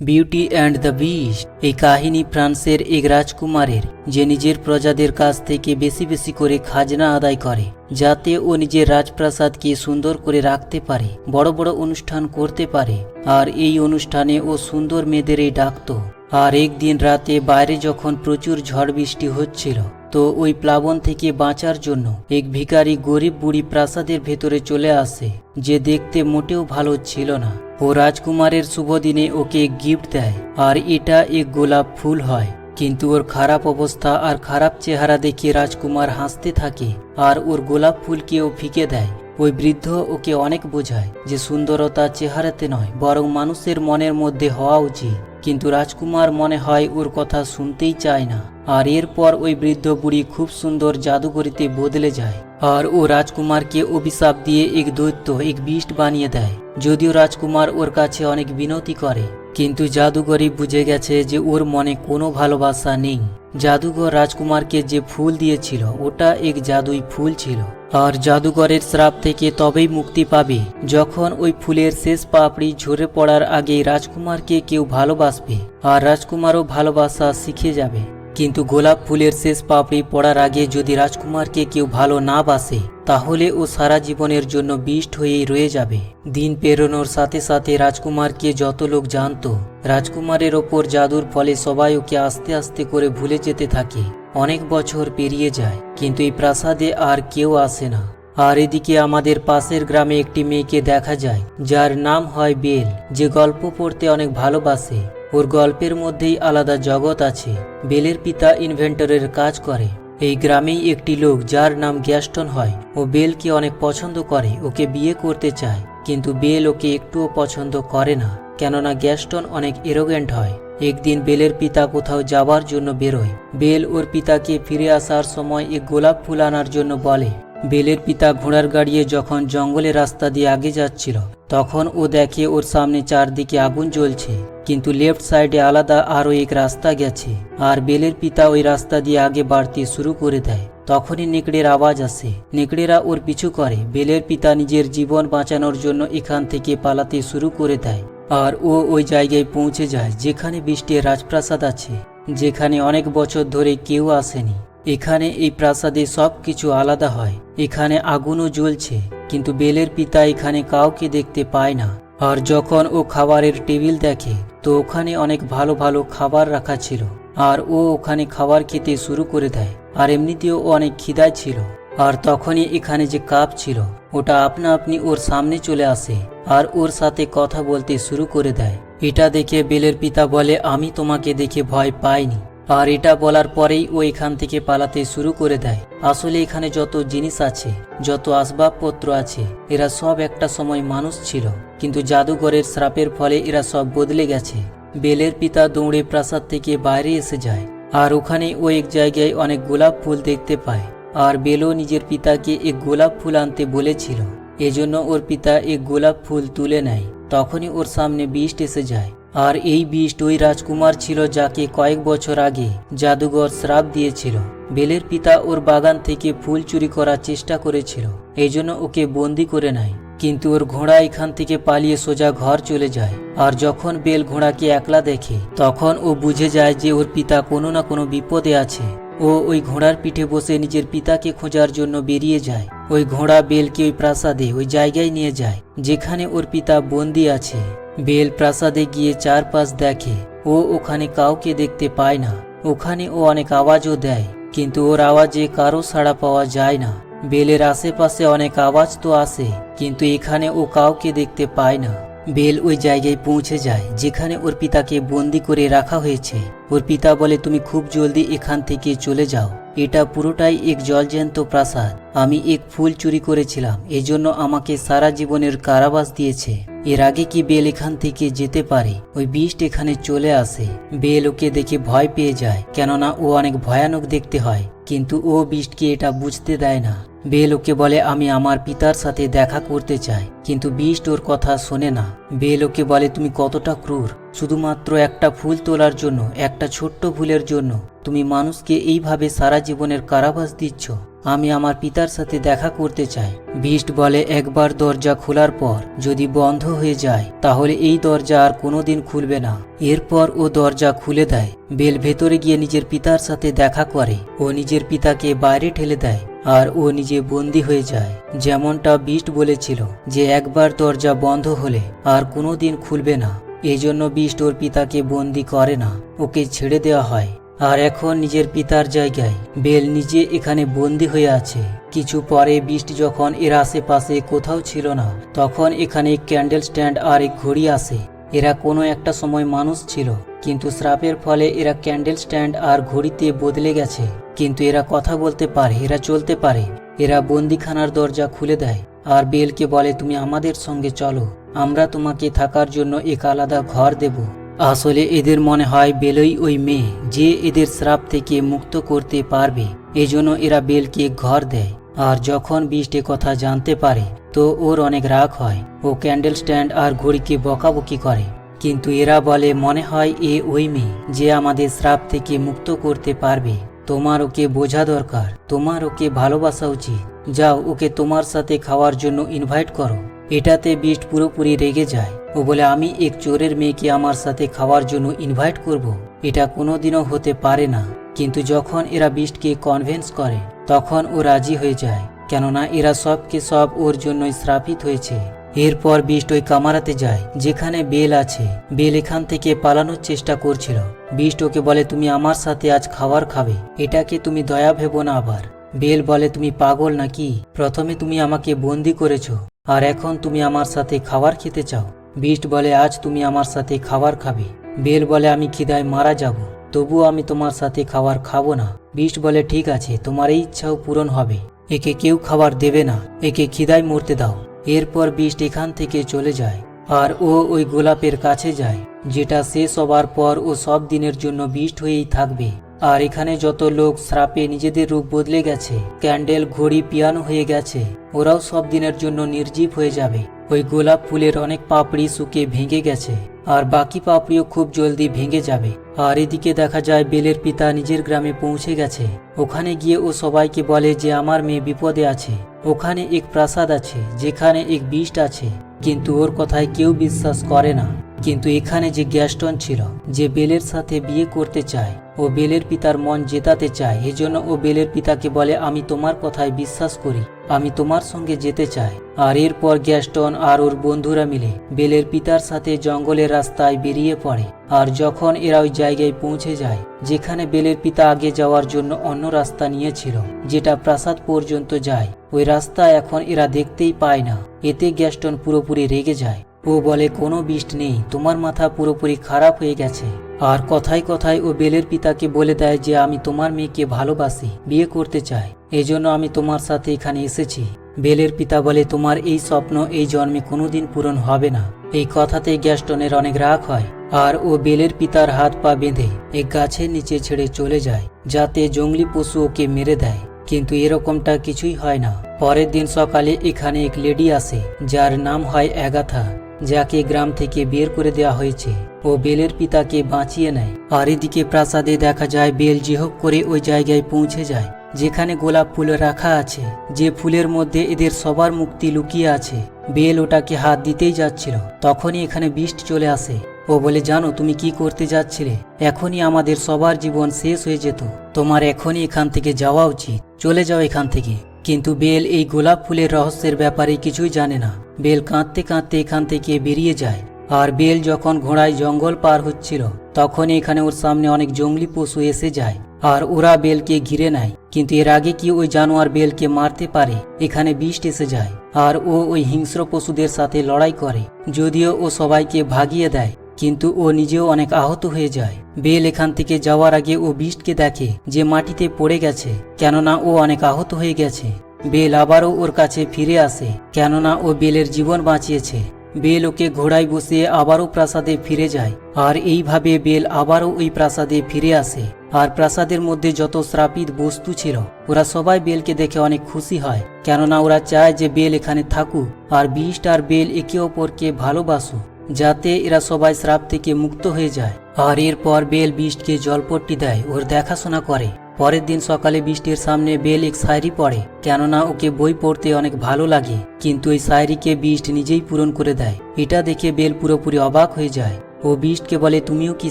Beauty and the beast, এই কাহিনী ফ্রান্সের এক রাজকুমারের, যে নিজের প্রজাদের কাছ থেকে বেশি বেশি করে খাজনা আদায় করে, যাতে ও নিজের রাজপ্রাসাদকে সুন্দর করে রাখতে পারে, বড় বড় অনুষ্ঠান করতে পারে, আর এই অনুষ্ঠানে ও সুন্দর মেয়েদেরই ডাকতো। আর একদিন রাতে বাইরে যখন প্রচুর ঝড় বৃষ্টি হচ্ছিল তো ওই প্লাবন থেকে বাঁচার জন্য এক ভিখারি গরিব বুড়ি প্রাসাদের ভেতরে চলে আসে, যে দেখতে মোটেও ভালো ছিল না। ও রাজকুমারের শুভ দিনে ওকে গিফট দেয়, আর এটা এক গোলাপ ফুল হয়। কিন্তু ওর খারাপ অবস্থা আর খারাপ চেহারা দেখে রাজকুমার হাসতে থাকে, আর ওর গোলাপ ফুলকে ও ফিকে দেয়। ওই বৃদ্ধ ওকে অনেক বোঝায় যে সুন্দরতা চেহারাতে নয়, বরং মানুষের মনের মধ্যে হওয়া উচিত। কিন্তু রাজকুমার মনে হয় ওর কথা শুনতেই চায় না। আর এরপর ওই বৃদ্ধ বুড়ি খুব সুন্দর জাদুঘরিতে বদলে যায়। আর ও রাজকুমারকে অভিশাপ দিয়ে এক দৈত্য, এক বিষ্ট বানিয়ে দেয়। যদিও রাজকুমার ওর কাছে অনেক বিনতি করে, কিন্তু জাদুঘরই বুঝে গেছে যে ওর মনে কোনো ভালোবাসা নেই। জাদুঘর রাজকুমারকে যে ফুল দিয়েছিল, ওটা এক জাদুই ফুল ছিল। আর জাদুঘরের শ্রাপ থেকে তবেই মুক্তি পাবে। যখন ওই ফুলের শেষ পাপড়ি ঝরে পড়ার আগেই রাজকুমারকে কেউ ভালোবাসবে, আর রাজকুমারও ভালোবাসা শিখে যাবে। কিন্তু গোলাপ ফুলের শেষ পাপড়ি পড়ার আগে যদি রাজকুমারকে কেউ ভালো না বাসে, তাহলে ও সারা জীবনের জন্য বিষ্ট হয়েই রয়ে যাবে। দিন পেরোনোর সাথে সাথে রাজকুমারকে যত লোক জানত, রাজকুমারের ওপর জাদুর ফলে সবাই ওকে আস্তে আস্তে করে ভুলে যেতে থাকে। অনেক বছর পেরিয়ে যায়, কিন্তু এই প্রাসাদে আর কেউ আসে না। আর এদিকে আমাদের পাশের গ্রামে একটি মেয়েকে দেখা যায়, যার নাম হয় বেল, যে গল্প পড়তে অনেক ভালোবাসে। ওর গল্পের মধ্যেই আলাদা জগৎ আছে। বেলের পিতা ইনভেন্টরের কাজ করে। এই গ্রামেই একটি লোক, যার নাম গ্যাস্টন হয়, ও বেলকে অনেক পছন্দ করে, ওকে বিয়ে করতে চায়। কিন্তু বেল ওকে একটুও পছন্দ করে না, কেননা গ্যাস্টন অনেক এরোগেন্ট হয়। একদিন বেলের পিতা কোথাও যাবার জন্য বেরোয়। বেল ওর পিতাকে ফিরে আসার সময় এক গোলাপ ফুল আনার জন্য বলে। বেলের পিতা ঘোড়ার গাড়িয়ে যখন জঙ্গলের রাস্তা দিয়ে আগে যাচ্ছিল, তখন ও দেখে ওর সামনে চারদিকে আগুন জ্বলছে। কিন্তু লেফট সাইডে আলাদা আরও এক রাস্তা গেছে, আর বেলের পিতা ওই রাস্তা দিয়ে আগে বাড়তে শুরু করে দেয়। তখনই নেকড়ের আওয়াজ আসে। নেকড়েরা ওর পিছু করে। বেলের পিতা নিজের জীবন বাঁচানোর জন্য এখান থেকে পালাতে শুরু করে দেয়। আর ও ওই জায়গায় পৌঁছে যায়, যেখানে বৃষ্টির রাজপ্রাসাদ আছে, যেখানে অনেক বছর ধরে কেউ আসেনি। এখানে এই প্রাসাদে সব কিছু আলাদা হয়। এখানে আগুনও জ্বলছে, কিন্তু বেলের পিতা এখানে কাউকে দেখতে পায় না। আর যখন ও খাবারের টেবিল দেখে, তো ওখানে অনেক ভালো ভালো খাবার রাখা ছিল। আর ও ওখানে খাবার খেতে শুরু করে দেয়, আর এমনিতেও ও অনেক খিদায় ছিল। আর তখনই এখানে যে কাপ ছিল, ওটা আপনা আপনি ওর সামনে চলে আসে। আর ওর সাথে কথা বলতে শুরু করে দেয়। এটা দেখে বেলের পিতা বলে, আমি তোমাকে দেখে ভয় পাইনি। আর এটা বলার পরেই ও এখান থেকে পালাতে শুরু করে দেয়। আসলে এখানে যত জিনিস আছে, যত আসবাবপত্র আছে, এরা সব একটা সময় মানুষ ছিল। কিন্তু জাদুঘরের শ্রাপের ফলে এরা সব বদলে গেছে। বেলের পিতা দৌড়ে প্রাসাদ থেকে বাইরে এসে যায়। আর ওখানে ও এক জায়গায় অনেক গোলাপ ফুল দেখতে পায়। আর বেলও নিজের পিতাকে এক গোলাপ ফুল আনতে বলেছিল। এজন্য ওর পিতা এক গোলাপ ফুল তুলে নেয়। তখনই ওর সামনে বিষ্ট এসে যায়। আর এই বিষ্ট ওই রাজকুমার ছিল যাকে কয়েক বছর আগে জাদুঘর শ্রাপ দিয়েছিল। বেলের পিতা ওর বাগান থেকে ফুল চুরি করার চেষ্টা করেছিল। এই জন্য ওকে বন্দি করে নেয়। কিন্তু ওর ঘোড়া এখান থেকে পালিয়ে সোজা ঘর চলে যায়। আর যখন বেল ঘোড়াকে একলা দেখে, তখন ও বুঝে যায় যে ওর পিতা কোনো না কোনো বিপদে আছে। ও ওই ঘোড়ার পিঠে বসে নিজের পিতাকে খোঁজার জন্য বেরিয়ে যায়। ওই ঘোড়া বেলকে ওই প্রাসাদে, ওই জায়গায় নিয়ে যায়, যেখানে ওর পিতা বন্দি আছে। বেল প্রাসাদে গিয়ে চারপাশ দেখে, ও ওখানে কাউকে দেখতে পায় না। ওখানে ও অনেক আওয়াজও দেয়, কিন্তু ওর আওয়াজে কারও সাড়া পাওয়া যায় না। বেলের আশেপাশে অনেক আওয়াজ তো আসে, কিন্তু এখানে ও কাউকে দেখতে পায় না। বেল ওই জায়গায় পৌঁছে যায়, যেখানে ওর পিতাকে বন্দি করে রাখা হয়েছে। ওর পিতা বলে, তুমি খুব জলদি এখান থেকে চলে যাও। এটা পুরোটাই এক জলজ্যান্ত প্রাসাদ। আমি এক ফুল চুরি করেছিলাম। এজন্য আমাকে সারা জীবনের কারাবাস দিয়েছে। এর আগে কি বেল এখান থেকে যেতে পারে? ওই বিষ্ট এখানে চলে আসে। বেল ওকে দেখে ভয় পেয়ে যায়, কেননা ও অনেক ভয়ানক দেখতে হয়। কিন্তু ও বিষ্টকে এটা বুঝতে দেয় না। বেল ওকে বলে, আমি আমার পিতার সাথে দেখা করতে চাই, কিন্তু বিষ্ট ওর কথা শোনে না। বেল ওকে বলে, তুমি কতটা ক্রূর? শুধুমাত্র একটা ফুল তোলার জন্য, একটা ছোট্ট ভুলের জন্য। তুমি মানুষকে এইভাবে সারা জীবনের কারাবাস দিচ্ছ। আমি আমার পিতার সাথে দেখা করতে চাই। বিষ্ট বলে, একবার দরজা খোলার পর যদি বন্ধ হয়ে যায়, তাহলে এই দরজা আর কোনোদিন খুলবে না। এরপর ও দরজা খুলে দেয়। বেল ভেতরে গিয়ে নিজের পিতার সাথে দেখা করে। ও নিজের পিতাকে বাইরে ঠেলে দেয় আর ও নিজে বন্দি হয়ে যায়। যেমনটা বিষ্ট বলেছিল যে, একবার দরজা বন্ধ হলে আর কোনোদিন খুলবে না। এজন্য জন্য বিষ্ট ওর পিতাকে বন্দি করে না। ওকে ছেড়ে দেওয়া হয়। আর এখন নিজের পিতার জায়গায়। বেল নিজে এখানে বন্দি হয়ে আছে। কিছু পরে বৃষ্টি যখন এর আশেপাশে কোথাও ছিল না, তখন এখানে ক্যান্ডেল স্ট্যান্ড আর এক ঘড়ি আসে এরা কোনো একটা সময় মানুষ ছিল, কিন্তু শ্রাপের ফলে এরা ক্যান্ডেল স্ট্যান্ড আর ঘড়িতে বদলে গেছে। কিন্তু এরা কথা বলতে পারে, এরা চলতে পারে। এরা বন্দিখানার দরজা খুলে দেয়, আর বেলকে বলে, তুমি আমাদের সঙ্গে চলো। আমরা তোমাকে থাকার জন্য এক আলাদা ঘর দেব। আসলে এদের মনে হয় বেলই ওই মেয়ে যে এদের শ্রাপ থেকে মুক্ত করতে পারবে, এজন্য এরা বেলকে ঘর দেয়। আর যখন বৃষ্টি কথা জানতে পারে, তো ওর অনেক রাগ হয়। ও ক্যান্ডেল স্ট্যান্ড আর ঘড়িকে বকাবকি করে। কিন্তু এরা বলে, মনে হয় এ ওই মেয়ে যে আমাদের শ্রাপ থেকে মুক্ত করতে পারবে। তোমার ওকে বোঝা দরকার। তোমার ওকে ভালোবাসা উচিত। যাও, ওকে তোমার সাথে খাওয়ার জন্য ইনভাইট করো। এটাতে বিষ্ট পুরোপুরি রেগে যায়। ও বলে, আমি এক চোরের মেয়েকে আমার সাথে খাওয়ার জন্য ইনভাইট করব। এটা কোনোদিনও হতে পারে না। কিন্তু যখন এরা বিষ্টকে কনভেন্স করে, তখন ও রাজি হয়ে যায়। কেননা এরা সবকে সব ওর জন্যই শ্রাপিত হয়েছে। এরপর বিষ্ট ওই কামারাতে যায়, যেখানে বেল আছে। বেল এখান থেকে পালানোর চেষ্টা করছিল। বিষ্ট ওকে বলে, তুমি আমার সাথে আজ খাবার খাবে। এটাকে তুমি দয়া ভেবো না আবার। বেল বলে, তুমি পাগল নাকি? প্রথমে তুমি আমাকে বন্দি করেছ। আর এখন তুমি আমার সাথে খাবার খেতে চাও। বিষ্ট বলে, আজ তুমি আমার সাথে খাবার খাবে। বেল বলে, আমি খিদায় মারা যাব, তবুও আমি তোমার সাথে খাবার খাব না। বিষ্ট বলে, ঠিক আছে, তোমার এই ইচ্ছাও পূরণ হবে। একে কেউ খাবার দেবে না, একে খিদায় মরতে দাও। এরপর বিষ্ট এখান থেকে চলে যায়, আর ও ওই গোলাপের কাছে যায়, যেটা শেষ হবার পর ও সব দিনের জন্য বিষ্ট হয়েই থাকবে। আর এখানে যত লোক শ্রাপে নিজেদের রূপ বদলে গেছে, ক্যান্ডেল, ঘড়ি, পিয়ানো হয়ে গেছে ওরাও সব দিনের জন্য নির্জীব হয়ে যাবে। ওই গোলাপ ফুলের অনেক পাপড়ি শুকে ভেঙে গেছে, আর বাকি পাপড়িও খুব জলদি ভেঙে যাবে। আর এদিকে দেখা যায় বেলের পিতা নিজের গ্রামে পৌঁছে গেছে। ওখানে গিয়ে ও সবাইকে বলে যে, আমার মেয়ে বিপদে আছে। ওখানে এক প্রাসাদ আছে, যেখানে এক বিষ্ট আছে। কিন্তু ওর কথায় কেউ বিশ্বাস করে না। কিন্তু এখানে যে গ্যাস্টন ছিল, যে বেলের সাথে বিয়ে করতে চায়, ও বেলের পিতার মন জেতাতে চায়। এজন্য ও বেলের পিতাকে বলে, আমি তোমার কথায় বিশ্বাস করি। আমি তোমার সঙ্গে যেতে চাই। আর এরপর গ্যাস্টন আর ওর বন্ধুরা মিলে বেলের পিতার সাথে জঙ্গলের রাস্তায় বেরিয়ে পড়ে। আর যখন এরা ওই জায়গায় পৌঁছে যায়, যেখানে বেলের পিতা আগে যাওয়ার জন্য অন্য রাস্তা নিয়েছিল, যেটা প্রাসাদ পর্যন্ত যায়, ওই রাস্তা এখন এরা দেখতেই পায় না। এতে গ্যাস্টন পুরোপুরি রেগে যায়। ও বলে, কোনো বিষ্ট নেই, তোমার মাথা পুরোপুরি খারাপ হয়ে গেছে। আর কথায় কথায় ও বেলের পিতাকে বলে দেয় যে আমি তোমার মেয়েকে ভালোবাসি, বিয়ে করতে চাই। এজন্য আমি তোমার সাথে এখানে এসেছি। বেলের পিতা বলে, তোমার এই স্বপ্ন এই জন্মে কোনোদিন পূরণ হবে না। এই কথাতে গ্যাস্টনের অনেক রাগ হয়, আর ও বেলের পিতার হাত পা বেঁধে এক গাছের নিচে ছেড়ে চলে যায়, যাতে জঙ্গলি পশু ওকে মেরে দেয়। কিন্তু এরকমটা কিছুই হয় না। পরের দিন সকালে এখানে এক লেডি আসে, যার নাম হয় অ্যাগাথা, যাকে গ্রাম থেকে বের করে দেওয়া হয়েছে। ও বেলের পিতাকে বাঁচিয়ে নেয়। আর এদিকে প্রাসাদে দেখা যায় বেল যে হোক করে ওই জায়গায় পৌঁছে যায়, যেখানে গোলাপ ফুল রাখা আছে, যে ফুলের মধ্যে এদের সবার মুক্তি লুকিয়ে আছে। বেল ওটাকে হাত দিতেই যাচ্ছিল, তখনই এখানে বৃষ্টি চলে আসে। ও বলে, জানো, তুমি কি করতে যাচ্ছিলে? এখনই আমাদের সবার জীবন শেষ হয়ে যেত। তোমার এখনই এখান থেকে যাওয়া উচিত। চলে যাও এখান থেকে। কিন্তু বেল এই গোলাপ ফুলের রহস্যের ব্যাপারে কিছুই জানে না। বেল কাঁদতে কাঁদতে এখান থেকে বেরিয়ে যায়। আর বেল যখন ঘোড়ায় জঙ্গল পার হচ্ছিল তখন এখানে ওর সামনে অনেক জঙ্গলি পশু এসে যায়, আর ওরা বেলকে ঘিরে নেয়। কিন্তু এর আগে কি ওই জানোয়ার বেলকে মারতে পারে? এখানে বিষ এসে যায়, আর ও ওই হিংস্র পশুদের সাথে লড়াই করে, যদিও ও সবাইকে ভাগিয়ে দেয়, কিন্তু ও নিজেও অনেক আহত হয়ে যায়। বেল এখান থেকে যাওয়ার আগে ও বিষ্টকে দেখে যে মাটিতে পড়ে গেছে, কেননা ও অনেক আহত হয়ে গেছে। বেল আবারও ওর কাছে ফিরে আসে, কেননা ও বেলের জীবন বাঁচিয়েছে। বেল ওকে ঘোড়ায় বসিয়ে আবারও প্রাসাদে ফিরে যায়। আর এইভাবে বেল আবারও ওই প্রাসাদে ফিরে আসে। আর প্রাসাদের মধ্যে যত শ্রাপিত বস্তু ছিল, ওরা সবাই বেলকে দেখে অনেক খুশি হয়। কেননা ওরা চায় যে বেল এখানে থাকুক, আর বিষ্ট আর বেল একে অপরকে ভালোবাসুক, যাতে এরা সবাই শ্রাপ থেকে মুক্ত হয়ে যায়। আর এরপর বেল বিষ্টকে জলপট্টি দেয়, ওর দেখাশোনা করে। পরের দিন সকালে বৃষ্টির সামনে বেল এক শায়রি পড়ে, কেননা ওকে বই পড়তে অনেক ভালো লাগে, কিন্তু এই শায়রিকে বিষ্ট নিজেই পূরণ করে দেয়। এটা দেখে বেল পুরোপুরি অবাক হয়ে যায়। ও বিষ্টকে বলে, তুমিও কি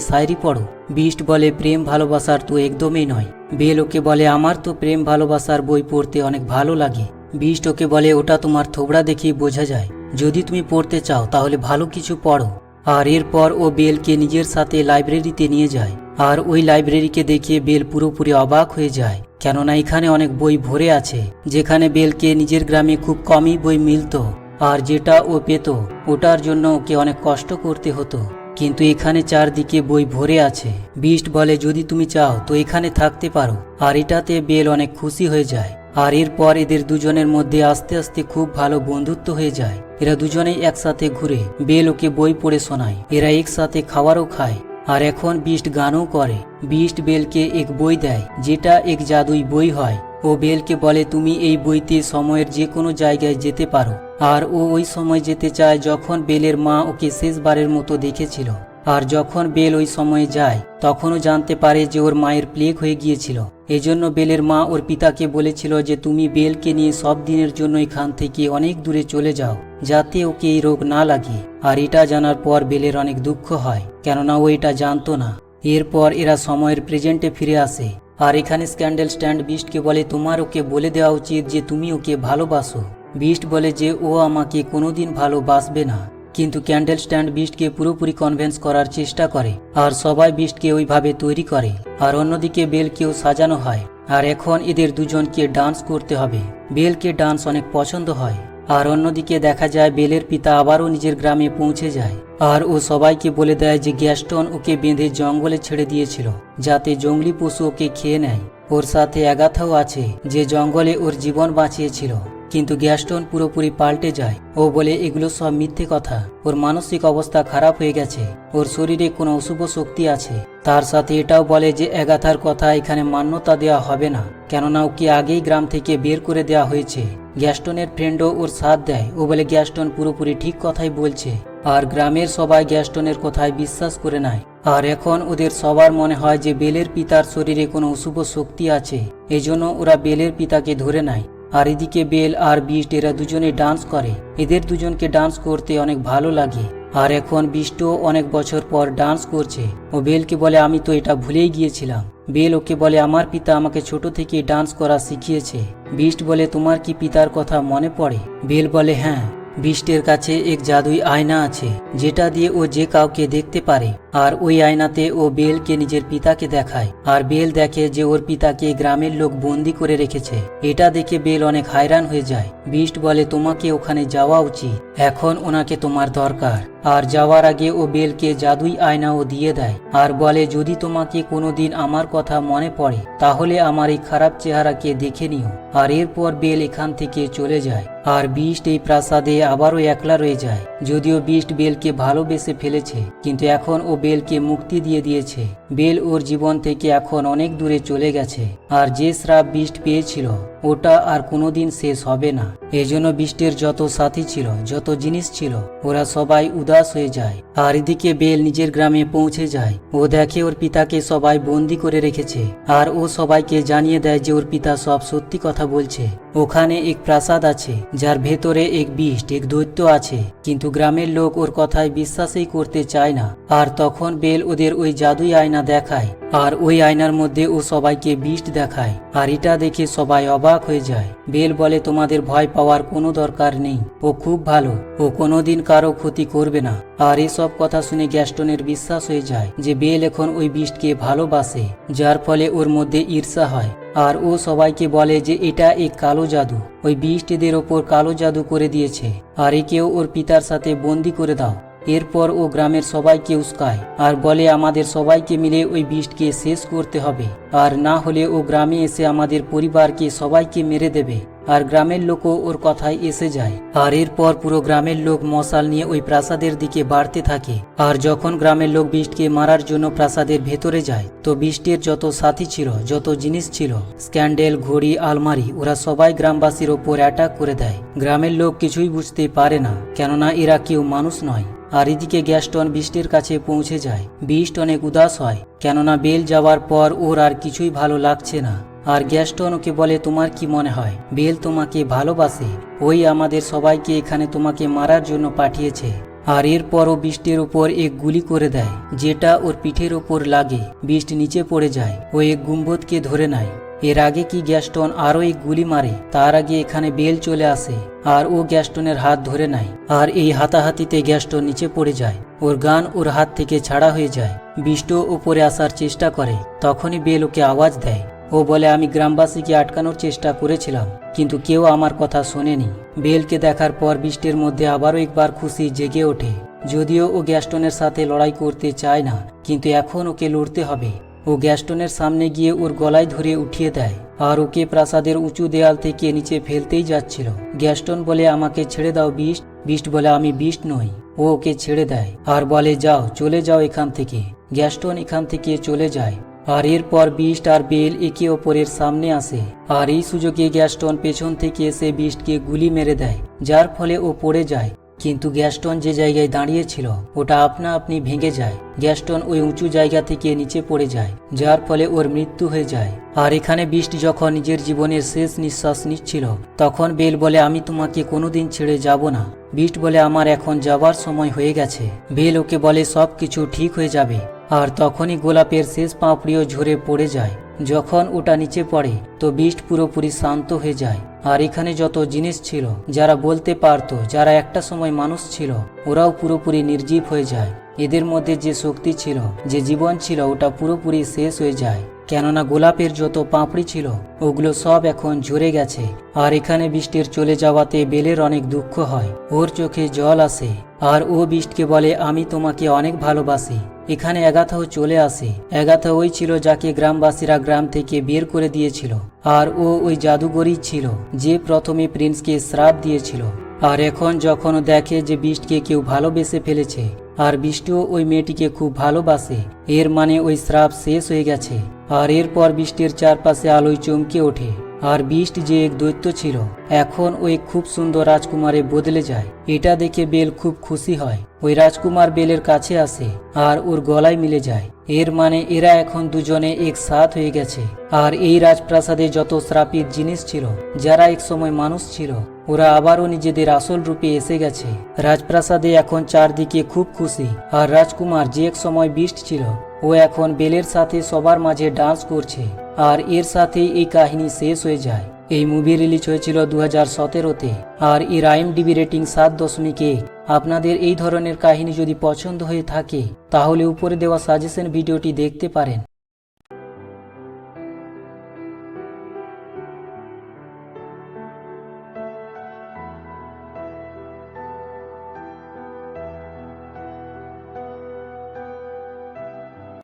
শায়রি পড়ো? বিষ্ট বলে, প্রেম ভালোবাসার তো একদমই নয়। বেল ওকে বলে, আমার তো প্রেম ভালোবাসার বই পড়তে অনেক ভালো লাগে। বিষ্ট ওকে বলে, ওটা তোমার থোবড়া দেখেই বোঝা যায়। যদি তুমি পড়তে চাও, তাহলে ভালো কিছু পড়ো। আর এরপর ও বেলকে নিজের সাথে লাইব্রেরিতে নিয়ে যায়। আর ওই লাইব্রেরিকে দেখে বেল পুরোপুরি অবাক হয়ে যায়, কেননা এখানে অনেক বই ভরে আছে, যেখানে বেলকে নিজের গ্রামে খুব কমই বই মিলতো, আর যেটা ও পেত, ওটার জন্য ওকে অনেক কষ্ট করতে হতো। কিন্তু এখানে চারদিকে বই ভরে আছে, বিষ্ট বলে, যদি তুমি চাও, তো এখানে থাকতে পারো। আর এটাতে বেল অনেক খুশি হয়ে যায়, আর এরপর এদের দুজনের মধ্যে আস্তে আস্তে খুব ভালো বন্ধুত্ব হয়ে যায়। এরা দুজনেই একসাথে ঘুরে বেল ওকে বই পড়ে শোনায়। এরা একসাথে খাবারও খায় আর এখন বিষ্ট গানও করে। বিষ্ট বেলকে এক বই দেয়, যেটা এক জাদুই বই হয়। ও বেলকে বলে, তুমি এই বইতে সময়ের যে কোনো জায়গায় যেতে পারো। আর ও ওই সময় যেতে চায় যখন বেলের মা ওকে শেষবারের মতো দেখেছিল। আর যখন বেল ওই সময়ে যায়, তখনও জানতে পারে যে ওর মায়ের প্লেগ হয়ে গিয়েছিল। এজন্য বেলের মা ওর পিতাকে বলেছিল যে তুমি বেলকে নিয়ে সব দিনের জন্য এখান থেকে অনেক দূরে চলে যাও, যাতে ওকে এই রোগ না লাগে। আর এটা জানার পর বেলের অনেক দুঃখ হয়, কেননা ও এটা জানতো না। এরপর এরা সময়ের প্রেজেন্টে ফিরে আসে। আর এখানে স্ক্যান্ডেল স্ট্যান্ড বিস্টকে বলে, তোমার ওকে বলে দেওয়া উচিত যে তুমি ওকে ভালোবাসো। বিস্ট বলে যে, ও আমাকে কোনোদিন ভালোবাসবে না। কিন্তু ক্যান্ডেল স্ট্যান্ড বিস্টকে পুরোপুরি কনভেন্স করার চেষ্টা করে, আর সবাই বিস্টকে ওইভাবে তৈরি করে, আর অন্যদিকে বেলকেও সাজানো হয়, আর এখন এদের দুজনকে ডান্স করতে হবে। বেলকে ডান্স অনেক পছন্দ হয়, আর অন্যদিকে দেখা যায় বেলের পিতা আবারও নিজের গ্রামে পৌঁছে যায়, আর ও সবাইকে বলে দেয় যে গ্যাস্টন ওকে বেঁধে জঙ্গলে ছেড়ে দিয়েছিল, যাতে জঙ্গলি পশু ওকে খেয়ে নেয়। ওর সাথে এগাথাও আছে যে জঙ্গলে ওর জীবন বাঁচিয়েছিল। কিন্তু গ্যাস্টন পুরোপুরি পাল্টে যায়। ও বলে, এগুলো সব মিথ্যে কথা। ওর মানসিক অবস্থা খারাপ হয়ে গেছে। ওর শরীরে কোনো অশুভ শক্তি আছে। তার সাথে এটাও বলে যে, এগাথার কথা এখানে মান্যতা দেওয়া হবে না। কেননা ওকে আগেই গ্রাম থেকে বের করে দেওয়া হয়েছে। গ্যাস্টনের ফ্রেন্ডও ওর সাথ দেয়। ও বলে, গ্যাস্টন পুরোপুরি ঠিক কথাই বলছে। আর গ্রামের সবাই গ্যাস্টনের কথায় বিশ্বাস করে নেয়। আর এখন ওদের সবার মনে হয় যে, বেলের পিতার শরীরে কোনো অশুভ শক্তি আছে। এজন্য ওরা বেলের পিতাকে ধরে নেয়। আর এদিকে বেল আর বিষ্ট এরা দুজনে ডান্স করে। এদের দুজনকে ডান্স করতে অনেক ভালো লাগে। আর এখন বিষ্টও অনেক বছর পর ডান্স করছে। ও বেলকে বলে, আমি তো এটা ভুলেই গিয়েছিলাম। বেল ওকে বলে, আমার পিতা আমাকে ছোট থেকে ডান্স করা শিখিয়েছে। বিষ্ট বলে, তোমার কি পিতার কথা মনে পড়ে? বেল বলে হ্যাঁ বিষ্টের কাছে এক জাদুই আয়না আছে, যেটা দিয়ে ও যে কাউকে দেখতে পারে। আর ওই আয়নাতে ও বেলকে নিজের পিতাকে দেখায়। আর বেল দেখে যে ওর পিতাকে গ্রামের লোক বন্দি করে রেখেছে। এটা দেখে বেল অনেক হায়রান হয়ে যায়। বিষ্ট বলে, তোমাকে ওখানে যাওয়া উচিত। এখন ওনাকে তোমার দরকার। আর যাওয়ার আগে ও বেলকে জাদুই আয়নাও দিয়ে দেয়। আর বলে, যদি তোমাকে কোনোদিন আমার কথা মনে পড়ে, তাহলে আমার এই খারাপ চেহারাকে দেখে নিও। আর এরপর বেল এখান থেকে চলে যায়। আর বিষ্ট এই প্রাসাদে আবারও একলা রয়ে যায়। যদিও বিষ্ট বেলকে ভালোবেসে ফেলেছে, কিন্তু এখন ও বেলকে মুক্তি দিয়ে দিয়েছে। বেল ওর জীবন থেকে এখন অনেক দূরে চলে গেছে। আর যে শ্রাপ বিষ্ট পেয়েছিল ওটা আর কোনোদিন শেষ হবে না। এজন্য বৃষ্টির যত সাথী ছিল, যত জিনিস ছিল, ওরা সবাই উদাস হয়ে যায়। আর এদিকে বেল নিজের গ্রামে পৌঁছে যায়। ও দেখে ওর পিতাকে সবাই বন্দি করে রেখেছে। আর ও সবাইকে জানিয়ে দেয় যে ওর পিতা সব সত্যি কথা বলছে। ওখানে এক প্রাসাদ আছে, যার ভেতরে এক বিষ্ট, এক দৈত্য আছে। কিন্তু গ্রামের লোক ওর কথায় বিশ্বাসই করতে চায় না। আর তখন বেল ওদের ওই জাদুই আয়না দেখায়। আর ওই আয়নার মধ্যে ও সবাইকে বিষ্ট দেখায়। আর এটা দেখে সবাই অবাক হয়ে যায়। বেল বলে, তোমাদের ভয় পাওয়ার কোনো দরকার নেই। ও খুব ভালো। ও কোনোদিন কারও ক্ষতি করবে না। আর এসব কথা শুনে গ্যাস্টনের বিশ্বাস হয়ে যায় যে বেল এখন ওই বিষ্টকে ভালোবাসে, যার ফলে ওর মধ্যে ঈর্ষা হয়। আর ও সবাইকে বলে যে, এটা এক কালো জাদু। ওই বিষ্ট এদের ওপর কালো জাদু করে দিয়েছে। আর একেও ওর পিতার সাথে বন্দি করে দাও। এরপর ও গ্রামের সবাইকে উস্কায় আর বলে, আমাদের সবাইকে মিলে ওই বিষ্টকে শেষ করতে হবে। আর না হলে ও গ্রামে এসে আমাদের পরিবারকে সবাইকে মেরে দেবে। আর গ্রামের লোকও ওর কথায় এসে যায়। আর এরপর পুরো গ্রামের লোক মশাল নিয়ে ওই প্রাসাদের দিকে বাড়তে থাকে। আর যখন গ্রামের লোক বিষ্টকে মারার জন্য প্রাসাদের ভেতরে যায়, তো বিষ্টের যত সাথী ছিল, যত জিনিস ছিল, স্ক্যান্ডেল, ঘড়ি, আলমারি, ওরা সবাই গ্রামবাসীর ওপর অ্যাটাক করে দেয়। গ্রামের লোক কিছুই বুঝতে পারে না, কেননা এরা কেউ মানুষ নয়। আর এদিকে গ্যাস্টন বৃষ্টির কাছে পৌঁছে যায়। বৃষ্ট অনেক উদাস হয়, কেননা বেল যাওয়ার পর ওর আর কিছুই ভালো লাগছে না। আর গ্যাস্টন ওকে বলে, তোমার কি মনে হয়? বেল তোমাকে ভালোবাসে? ওই আমাদের সবাইকে এখানে তোমাকে মারার জন্য পাঠিয়েছে। আর এরপর ও বৃষ্টির উপর এক গুলি করে দেয়, যেটা ওর পিঠের ওপর লাগে। বৃষ্টি নিচে পড়ে যায়, ও এক গুম্বদকে ধরে নেয়। এর আগে কি গ্যাস্টন আরও এক গুলি মারে, তার আগে এখানে বেল চলে আসে, আর ও গ্যাস্টনের হাত ধরে নেয়, আর এই হাতাহাতিতে গ্যাস্টন নিচে পড়ে যায়, ওর গান ওর হাত থেকে ছাড়া হয়ে যায়, বিষ্ট ওপরে আসার চেষ্টা করে, তখনই বেল ওকে আওয়াজ দেয়, ও বলে, আমি গ্রামবাসীকে আটকানোর চেষ্টা করেছিলাম, কিন্তু কেউ আমার কথা শোনেনি। বেলকে দেখার পর বৃষ্টির মধ্যে আবারও একবার খুশি জেগে ওঠে, যদিও ও গ্যাস্টনের সাথে লড়াই করতে চায় না, কিন্তু এখন ওকে লড়তে হবে। ও গ্যাস্টনের সামনে গিয়ে ওর গলায় ধরে উঠিয়ে দেয়। আর ওকে প্রাসাদের উঁচু দেয়াল থেকে নিচে ফেলতেই যাচ্ছিল। গ্যাস্টন বলে, আমাকে ছেড়ে দাও বিষ্ট। বিষ্ট বলে, আমি বিষ্ট নই। ও ওকে ছেড়ে দেয় আর বলে, যাও, চলে যাও এখান থেকে। গ্যাস্টন এখান থেকে চলে যায়। আর এরপর বিষ্ট আর বেল একে অপরের সামনে আসে। আর এই সুযোগে গ্যাস্টন পেছন থেকে এসে বিষ্টকে গুলি মেরে দেয়, যার ফলে ও পড়ে যায়। কিন্তু গ্যাস্টন যে জায়গায় দাঁড়িয়েছিল, ওটা আপনা আপনি ভেঙে যায়। গ্যাস্টন ওই উঁচু জায়গা থেকে নিচে পড়ে যায়, যার ফলে ওর মৃত্যু হয়ে যায়। আর এখানে বৃষ্টি যখন নিজের জীবনের শেষ নিঃশ্বাস নিচ্ছিল, তখন বেল বলে, আমি তোমাকে কোনোদিন ছেড়ে যাব না। বিষ্ট বলে, আমার এখন যাবার সময় হয়ে গেছে। বেল ওকে বলে সব কিছু ঠিক হয়ে যাবে। আর তখনই গোলাপের শেষ পাঁপড়িও ঝরে পড়ে যায়। যখন ওটা নিচে পড়ে, তো বৃষ্ট পুরোপুরি শান্ত হয়ে যায়। আর এখানে যত জিনিস ছিল, যারা বলতে পারতো, যারা একটা সময় মানুষ ছিল, ওরাও পুরোপুরি নির্জীব হয়ে যায়। এদের মধ্যে যে শক্তি ছিল, যে জীবন ছিল, ওটা পুরোপুরি শেষ হয়ে যায়। কেননা গোলাপের যত পাপড়ি ছিল, ওগুলো সব এখন ঝরে গেছে। আর এখানে বৃষ্টির চলে যাওয়াতে বেলের অনেক দুঃখ হয়। ওর চোখে জল আসে। আর ও বৃষ্টকে বলে, আমি তোমাকে অনেক ভালোবাসি। এখানে এগাথাও চলে আসে। এগাথা ওই ছিল যাকে গ্রামবাসীরা গ্রাম থেকে বের করে দিয়েছিল। আর ও ওই জাদুগরই ছিল, যে প্রথমে প্রিন্সকে শ্রাপ দিয়েছিল। আর এখন যখন দেখে যে বৃষ্টকে কেউ ভালোবেসে ফেলেছে, আর বৃষ্টিও ওই মেয়েটিকে খুব ভালোবাসে, এর মানে ওই শ্রাপ শেষ হয়ে গেছে। আর এরপর বৃষ্টির চারপাশে আলোয় চমকে ওঠে। আর বৃষ্ট যে এক দৈত্য ছিল, এখন ওই খুব সুন্দর রাজকুমারে বদলে যায়। এটা দেখে বেল খুব খুশি হয়। ওই রাজকুমার বেলের কাছে আসে আর ওর গলায় মিলে যায়। এর মানে এরা এখন দুজনে এক সাথ হয়ে গেছে। আর এই রাজপ্রাসাদে যত শ্রাপিত জিনিস ছিল, যারা এক সময় মানুষ ছিল, ওরা আবারও নিজেদের আসল রূপে এসে গেছে। রাজপ্রাসাদে এখন চারদিকে খুব খুশি। আর রাজকুমার যে এক সময় বিষ্ট ছিল ও এখন বেলের সাথে সবার মাঝে ডান্স করছে। আর এর সাথেই এই কাহিনী শেষ হয়ে যায়। এই মুভি রিলিজ হয়েছিল দু হাজার সতেরোতে। আর এর আইএমডিবি রেটিং সাত দশমিক এক। আপনাদের এই ধরনের কাহিনী যদি পছন্দ হয়ে থাকে, তাহলে উপরে দেওয়া সাজেশন ভিডিওটি দেখতে পারেন।